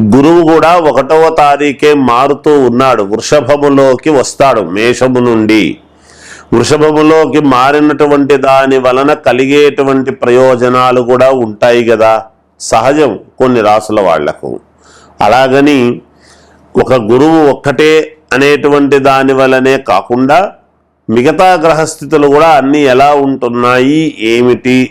గురువు కూడా ఒకటవ తారీఖే మారుతూ ఉన్నాడు. వృషభములోకి వస్తాడు మేషము నుండి. వృషభములోకి మారినటువంటి దాని వలన కలిగేటువంటి ప్రయోజనాలు కూడా ఉంటాయి కదా సహజం కొన్ని రాసుల వాళ్ళకు. అలాగని ఒక గురువు ఒక్కటే అనేటువంటి దాని వలనే కాకుండా మిగతా గ్రహస్థితులు కూడా అన్నీ ఎలా ఉంటున్నాయి? ఏమిటి?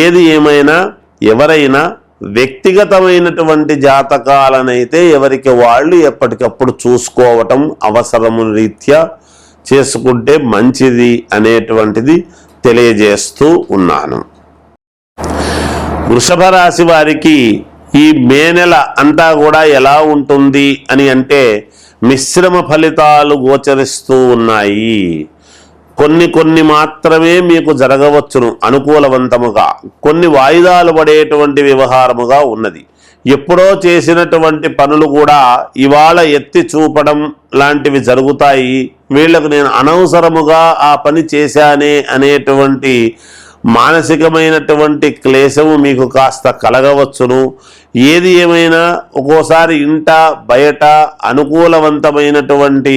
ఏది ఏమైనా ఎవరైనా వ్యక్తిగతమైనటువంటి జాతకాలనైతే ఎవరికి వాళ్ళు ఎప్పటికప్పుడు చూసుకోవటం అవసరము రీత్యా చేసుకుంటే మంచిది అనేటువంటిది తెలియజేస్తూ ఉన్నాను. వృషభ రాశి వారికి ఈ మే నెల అంతా కూడా ఎలా ఉంటుంది అని అంటే మిశ్రమ ఫలితాలు గోచరిస్తూ ఉన్నాయి. కొన్ని కొన్ని మాత్రమే మీకు జరగవచ్చును అనుకూలవంతముగా. కొన్ని వాయిదాలు పడేటువంటి వ్యవహారముగా ఉన్నది. ఎప్పుడో చేసినటువంటి పనులు కూడా ఇవాళ ఎత్తి చూపడం లాంటివి జరుగుతాయి. వీళ్ళకు నేను అనవసరముగా ఆ పని చేశానే అనేటువంటి మానసికమైనటువంటి క్లేశము మీకు కాస్త కలగవచ్చును. ఏది ఏమైనా ఒక్కోసారి ఇంట బయట అనుకూలవంతమైనటువంటి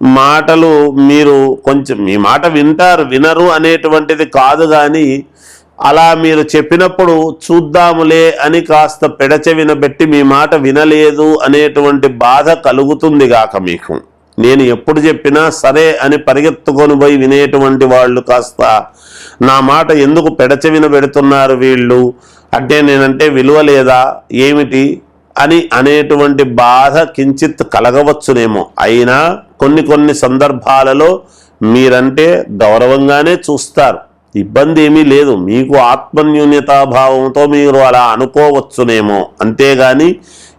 మాటలు మీరు కొంచెం మీ మాట వింటారు వినరు అనేటువంటిది కాదు కానీ అలా మీరు చెప్పినప్పుడు చూద్దాములే అని కాస్త పెడచెవిన పెట్టి మీ మాట వినలేదు అనేటువంటి బాధ కలుగుతుంది గాక మీకు. నేను ఎప్పుడు చెప్పినా సరే అని పరిగెత్తుకొని పోయి వినేటువంటి వాళ్ళు కాస్త నా మాట ఎందుకు పెడచెవిన పెడుతున్నారు వీళ్ళు? అంటే నేనంటే విలువ లేదా? ఏమిటి? అని అనేటువంటి బాధ కించిత్ కలగవచ్చునేమో. అయినా కొన్ని కొన్ని సందర్భాలలో మీరంటే గౌరవంగానే చూస్తారు. ఇబ్బంది ఏమీ లేదు. మీకు ఆత్మన్యూన్యతాభావంతో మీరు అలా అనుకోవచ్చునేమో. అంతేగాని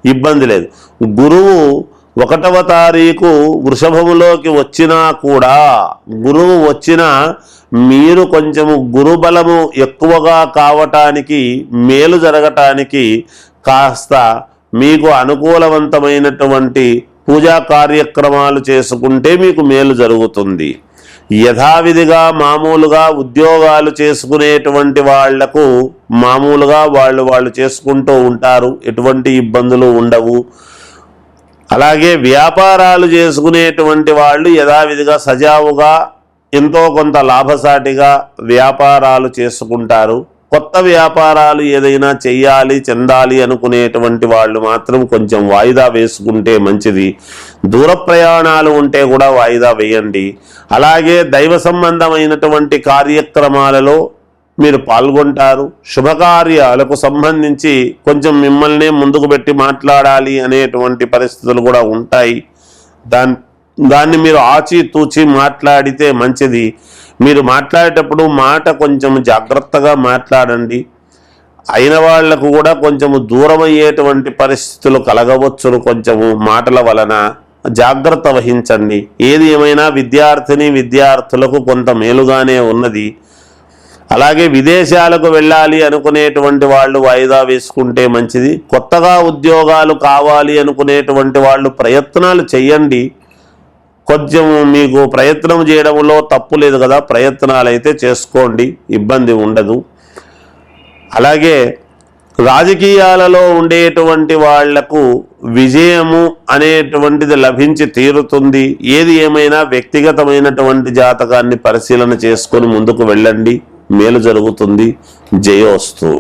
ఇబ్బంది లేదు. గురువు ఒకటవ తారీఖు వృషభములోకి వచ్చినా కూడా గురువు వచ్చినా మీరు కొంచెము గురుబలము ఎక్కువగా కావటానికి మేలు జరగటానికి కాస్త మీకు అనుకూలవంతమైనటువంటి పూజా కార్యక్రమాలు చేసుకుంటే మీకు మేలు జరుగుతుంది. యథావిధిగా మామూలుగా ఉద్యోగాలు చేసుకునేటువంటి వాళ్ళకు మామూలుగా వాళ్ళు వాళ్ళు చేసుకుంటూ ఉంటారు. ఎటువంటి ఇబ్బందులు ఉండవు. అలాగే వ్యాపారాలు చేసుకునేటువంటి వాళ్ళు యథావిధిగా సజావుగా ఎంతో కొంత లాభసాటిగా వ్యాపారాలు చేసుకుంటారు. కొత్త వ్యాపారాలు ఏదైనా చెయ్యాలి చెందాలి అనుకునేటువంటి వాళ్ళు మాత్రం కొంచెం వాయిదా వేసుకుంటే మంచిది. దూర ప్రయాణాలు ఉంటే కూడా వాయిదా వేయండి. అలాగే దైవ సంబంధమైనటువంటి కార్యక్రమాలలో మీరు పాల్గొంటారు. శుభకార్యాలకు సంబంధించి కొంచెం మిమ్మల్నే ముందుకు పెట్టి మాట్లాడాలి అనేటువంటి పరిస్థితులు కూడా ఉంటాయి. దాని దాన్ని మీరు ఆచి తూచి మాట్లాడితే మంచిది. మీరు మాట్లాడేటప్పుడు మాట కొంచెం జాగ్రత్తగా మాట్లాడండి. అయిన వాళ్ళకు కూడా కొంచెము దూరం అయ్యేటువంటి పరిస్థితులు కలగవచ్చును కొంచెము మాటల వలన. జాగ్రత్త వహించండి. ఏది ఏమైనా విద్యార్థిని విద్యార్థులకు కొంత మేలుగానే ఉన్నది. అలాగే విదేశాలకు వెళ్ళాలి అనుకునేటువంటి వాళ్ళు వాయిదా వేసుకుంటే మంచిది. కొత్తగా ఉద్యోగాలు కావాలి అనుకునేటువంటి వాళ్ళు ప్రయత్నాలు చేయండి కొంచెం మీకు ప్రయత్నం చేయడంలో తప్పు లేదు కదా ప్రయత్నాలు అయితే చేసుకోండి ఇబ్బంది ఉండదు. అలాగే రాజకీయాలలో ఉండేటువంటి వాళ్ళకు విజయము అనేటువంటిది లభించి తీరుతుంది. ఏది ఏమైనా వ్యక్తిగతమైనటువంటి జాతకాన్ని పరిశీలన చేసుకొని ముందుకు వెళ్ళండి. మేలు జరుగుతుంది. జయోస్తు.